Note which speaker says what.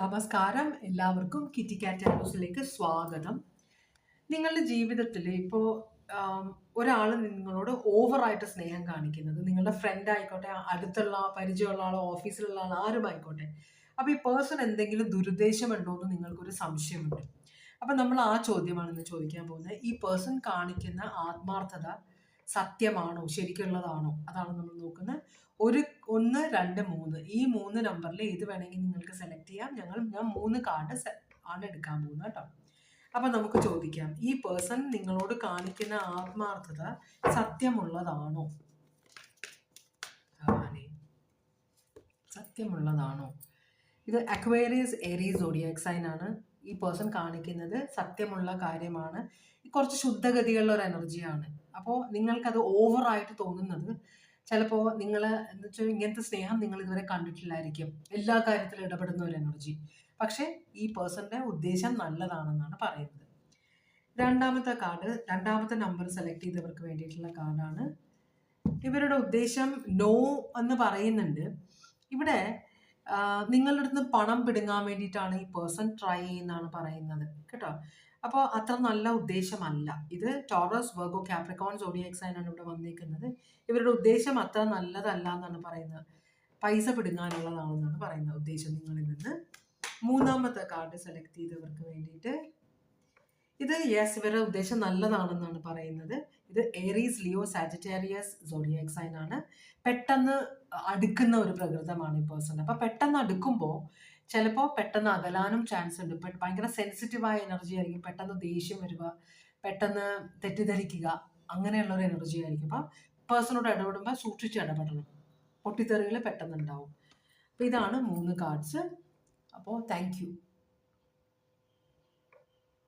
Speaker 1: നമസ്കാരം. എല്ലാവർക്കും കിറ്റി കാറ്റ് ഹൗസിലേക്ക് സ്വാഗതം. നിങ്ങളുടെ ജീവിതത്തിൽ ഇപ്പോൾ ഒരാൾ നിങ്ങളോട് ഓവറായിട്ട് സ്നേഹം കാണിക്കുന്നത് നിങ്ങളുടെ ഫ്രണ്ട് ആയിക്കോട്ടെ അടുത്തുള്ള പരിചയമുള്ള ആളോ ഓഫീസിലുള്ള ആളോ ആരുമായിക്കോട്ടെ അപ്പോൾ ഈ പേഴ്സൺ എന്തെങ്കിലും ദുരുദ്ദേശമുണ്ടോ എന്ന് നിങ്ങൾക്കൊരു സംശയമുണ്ട്. അപ്പം നമ്മൾ ആ ചോദ്യമാണ് ഇന്ന് ചോദിക്കാൻ പോകുന്നത്. ഈ പേഴ്സൺ കാണിക്കുന്ന ആത്മാർത്ഥത സത്യമാണോ ശരിക്കുള്ളതാണോ? അതാണ് നമ്മൾ നോക്കുന്നത്. ഒരു ഒന്ന് രണ്ട് മൂന്ന്. ഈ മൂന്ന് നമ്പറിൽ ഏത് വേണമെങ്കിൽ നിങ്ങൾക്ക് സെലക്ട് ചെയ്യാം. ഞങ്ങൾ ഞാൻ മൂന്ന് കാർഡ് ആണ് എടുക്കാൻ പോകുന്നത് കേട്ടോ. അപ്പം നമുക്ക് ചോദിക്കാം. ഈ പേഴ്സൺ നിങ്ങളോട് കാണിക്കുന്ന ആത്മാർത്ഥത സത്യമുള്ളതാണോ? സത്യമുള്ളതാണോ? ഇത് അക്വേറിയസ് എരീസ് ഒഡിയാക് സൈൻ ആണ്. ഈ പേഴ്സൺ കാണിക്കുന്നത് സത്യമുള്ള കാര്യമാണ്. കുറച്ച് ശുദ്ധഗതിയുള്ള ഒരു എനർജിയാണ് അപ്പോൾ നിങ്ങൾക്കത് ഓവറായിട്ട് തോന്നുന്നത് ചിലപ്പോൾ നിങ്ങൾ എന്ന് വെച്ചാൽ ഇങ്ങനത്തെ സ്നേഹം നിങ്ങൾ ഇതുവരെ കണ്ടിട്ടില്ലായിരിക്കും. എല്ലാ കാര്യത്തിലും ഇടപെടുന്ന ഒരു എനർജി പക്ഷേ ഈ പേഴ്സന്റെ ഉദ്ദേശം നല്ലതാണെന്നാണ് പറയുന്നത്. രണ്ടാമത്തെ കാർഡ് രണ്ടാമത്തെ നമ്പർ സെലക്ട് ചെയ്തവർക്ക് വേണ്ടിയിട്ടുള്ള കാർഡാണ് ഇവരുടെ ഉദ്ദേശം നോ എന്ന് പറയുന്നുണ്ട്. ഇവിടെ നിങ്ങളുടെ അടുത്ത് പണം പിടുങ്ങാൻ വേണ്ടിയിട്ടാണ് ഈ പേഴ്സൺ ട്രൈ ചെയ്യുന്നതാണ് പറയുന്നത്. കേട്ടോ? അപ്പോൾ അത്ര നല്ല ഉദ്ദേശമല്ല. ഇത് Taurus Virgo Capricorn zodiac sign ആണ് ഇവിടെ വന്നിരിക്കുന്നത് ഇവരുടെ ഉദ്ദേശം അത്ര നല്ലതല്ല എന്നാണ് പറയുന്നത്. പൈസ പിടുങ്ങാനുള്ളതാണെന്നാണ് പറയുന്നത് ഉദ്ദേശം നിങ്ങളിൽ നിന്ന്. മൂന്നാമത്തെ കാർഡ് സെലക്ട് ചെയ്തവർക്ക് വേണ്ടിയിട്ട് ഇത് യെസ് ഇവരുടെ ഉദ്ദേശം നല്ലതാണെന്നാണ് പറയുന്നത്. ഇത് Aries Leo Sagittarius zodiac sign ആണ്. പെട്ടെന്ന് അടുക്കുന്ന ഒരു പ്രകൃതമാണ് ഈ പേഴ്സൺ അപ്പോൾ പെട്ടെന്ന് അടുക്കുമ്പോൾ ചിലപ്പോൾ പെട്ടെന്ന് അകലാനും ചാൻസ് ഉണ്ട്. ഭയങ്കര സെൻസിറ്റീവായ എനർജി ആയിരിക്കും. പെട്ടെന്ന് ദേഷ്യം വരിക പെട്ടെന്ന് തെറ്റിദ്ധരിക്കുക അങ്ങനെയുള്ള ഒരു എനർജി ആയിരിക്കും. അപ്പം പേഴ്സണോട് ഇടപെടുമ്പോൾ സൂക്ഷിച്ച് ഇടപെടണം. പൊട്ടിത്തെറികൾ പെട്ടെന്ന് ഉണ്ടാവും. അപ്പോൾ ഇതാണ് മൂന്ന് കാർഡ്സ് അപ്പോൾ താങ്ക്